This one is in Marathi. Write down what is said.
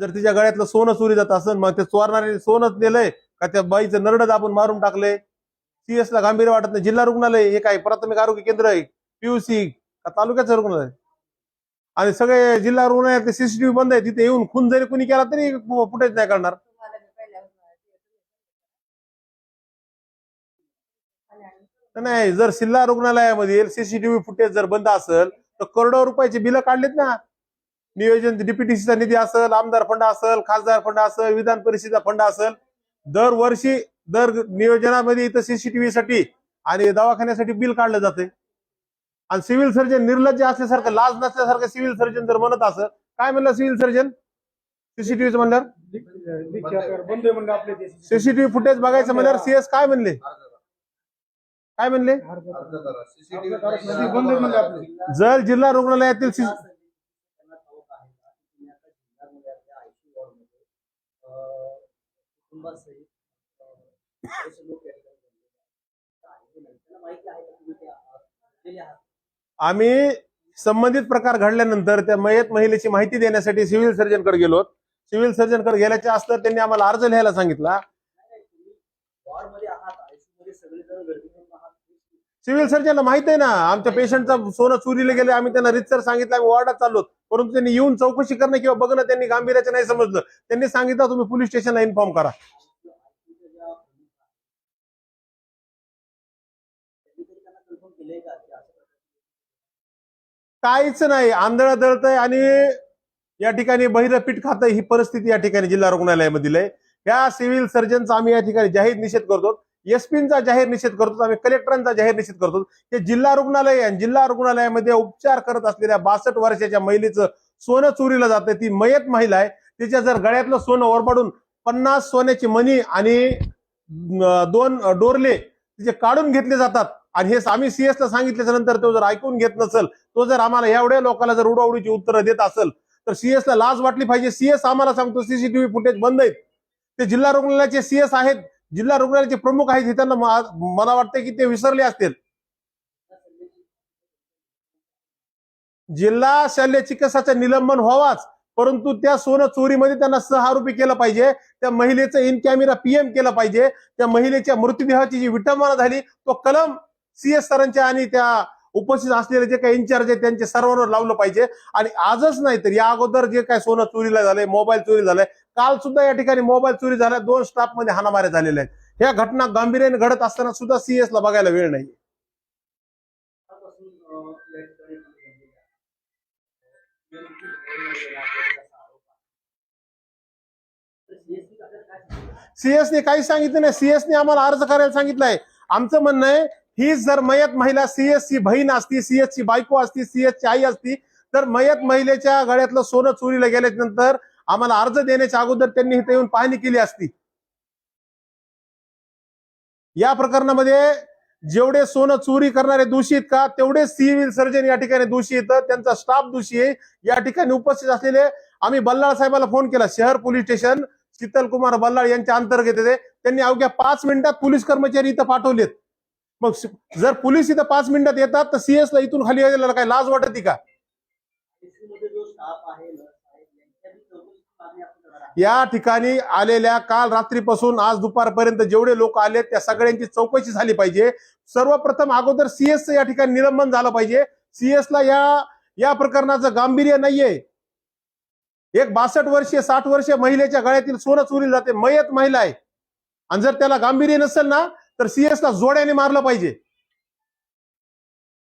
जर तिच्या गळ्यातलं सोनं चोरी जात असेल मग ते चोरणारे सोनच नेलंय का त्या बाईचं नरड आपण मारून टाकलंय? सीएस ला गांभीर्य वाटत नाही जिल्हा रुग्णालय हे काय प्राथमिक आरोग्य केंद्र आहे पीयूसी का तालुक्याचं रुग्णालय? आणि सगळे जिल्हा रुग्णालयात सीसीटीव्ही बंद आहे तिथे येऊन खून जरी कुणी केला तरी फुटेज नाही करणार नाही जर जिल्हा रुग्णालयामध्ये सीसीटीव्ही फुटेज जर बंद असेल तर करोडो रुपयाची बिलं काढलीत ना. नियोजन डीपीटीसीचा निधी असेल आमदार फंड असेल खासदार फंड असेल विधान परिषदेचा फंड असेल दरवर्षी दर नियोजनामध्ये इथं सीसीटीव्ही साठी आणि दवाखान्यासाठी बिल काढलं जाते आणि सिव्हिल सर्जन निर्लज्ज असल्यासारखं लाज नसल्यासारखं सिव्हिल सर्जन जर म्हणत असं काय म्हणलं सिव्हिल सर्जन सीसीटीव्ही म्हणणार सीसीटीव्ही फुटेज बघायचं म्हणल्यावर सीएस काय म्हणले काय म्हणले जर जिल्हा रुग्णालयातील सी- आम्ही संबंधित प्रकार घडल्यानंतर त्या मयत महिलेची माहिती देण्यासाठी सिव्हिल सर्जनकडे गेलो. सिव्हिल सर्जनकडे गेल्याच्या असतं त्यांनी आम्हाला अर्ज लिहायला सांगितला. सिव्हिल सर्जनला माहीत आहे ना आमच्या पेशंटचा सोनं चोरीला गेले आम्ही त्यांना रितसर सांगितलं आम्ही वॉर्डात चाललो परंतु त्यांनी येऊन चौकशी करणं किंवा बघणं त्यांनी गांभीर्याचं नाही समजलं. त्यांनी सांगितलं तुम्ही पोलीस स्टेशनला इन्फॉर्म करा. काहीच नाही आंधळ दळतंय आणि या ठिकाणी बहिर पीठ खातं ही परिस्थिती या ठिकाणी जिल्हा रुग्णालयामधील आहे या सिव्हिल सर्जनचा आम्ही या ठिकाणी जाहीर निषेध करतो. एसपींचा जाहीर निषेध करतो आम्ही कलेक्टरांचा जाहीर निषेध करतो. की जिल्हा रुग्णालय आणि जिल्हा रुग्णालयामध्ये उपचार करत असलेल्या बासष्ट वर्षाच्या महिलेचं सोनं चोरीला जातं ती मयत महिला आहे. तिच्या जर गळ्यातलं सोनं ओरबाडून पन्नास सोन्याची मणी आणि दोन डोरले तिचे काढून घेतले जातात. आणि हे आम्ही सीएसला सांगितल्याच्या नंतर तो जर ऐकून घेत नसेल तो जर आम्हाला एवढ्या लोकांना जर उडवडीची उत्तरं देत असेल तर सीएस ला लाज वाटली पाहिजे. सीएस आम्हाला सांगतो सीसीटीव्ही फुटेज बंद आहेत. ते जिल्हा रुग्णालयाचे सीएस आहेत. जिल्हा रुग्णालयाचे प्रमुख आहेत हे त्यांना मला वाटतं की ते विसरले असतील. जिल्हा शल्य चिकित्साचं निलंबन व्हावाच परंतु त्या सोनं चोरीमध्ये त्यांना सहारोपी केलं पाहिजे त्या महिलेचं इन कॅमेरा पीएम केलं पाहिजे त्या महिलेच्या मृत्यूदेहाची जी विटंबना झाली तो कलम सीएस सरांच्या आणि त्या उपस्थित असलेले जे काही इन्चार्ज आहेत त्यांचे सर्वांवर लावलं पाहिजे. आणि आजच नाही तर या अगोदर जे काय सोनं चोरीला झालंय मोबाईल चोरी झालाय काल सुद्धा या ठिकाणी मोबाईल चोरी झाल्या दोन स्टाफमध्ये हाणामाऱ्या झालेल्या आहेत. ह्या घटना गांभीर्याने घडत असताना सुद्धा सीएस ला बघायला वेळ नाही सीएसने काही सांगितलं नाही. सीएसने आम्हाला अर्ज करायला सांगितलं आहे आमचं म्हणणं आहे ही जर मयत महिला सीएसची बहीण असती सीएसची बायको असती सीएस ची आई असती तर मयत महिलेच्या गळ्यातलं सोनं चोरीला गेल्यानंतर नंतर आम्हाला अर्ज देण्याच्या अगोदर त्यांनी इथे येऊन पाहणी केली असती. या प्रकरणामध्ये जेवढे सोनं चोरी करणारे दोषीत का तेवढे सिव्हिल सर्जन या ठिकाणी दोषी येतं त्यांचा स्टाफ दोषी आहे या ठिकाणी उपस्थित असलेले आम्ही बल्लाळ साहेबाला फोन केला शहर पोलीस स्टेशन शीतल कुमार बल्लाळ यांच्या अंतर्गत येते. त्यांनी अवघ्या पाच मिनिटात पोलीस कर्मचारी इथं पाठवलेत. मग जर पोलीस इथं पाच मिनिटात येतात तर सीएस ला इथून खाली यायला काय लाज वाटत का? या ठिकाणी आलेल्या काल रात्रीपासून आज दुपारपर्यंत जेवढे लोक आले त्या सगळ्यांची चौकशी झाली पाहिजे. सर्वप्रथम अगोदर सीएस या ठिकाणी निलंबन झालं पाहिजे. सीएस ला या या प्रकरणाचं गांभीर्य नाहीये. एक बासष्ट वर्षीय साठ वर्षीय महिलेच्या गळ्यातील सोनं चोरी जाते. मयत महिला आहे. आणि जर त्याला गांभीर्य नसेल ना तर सीएसला जोड्याने मारलं पाहिजे.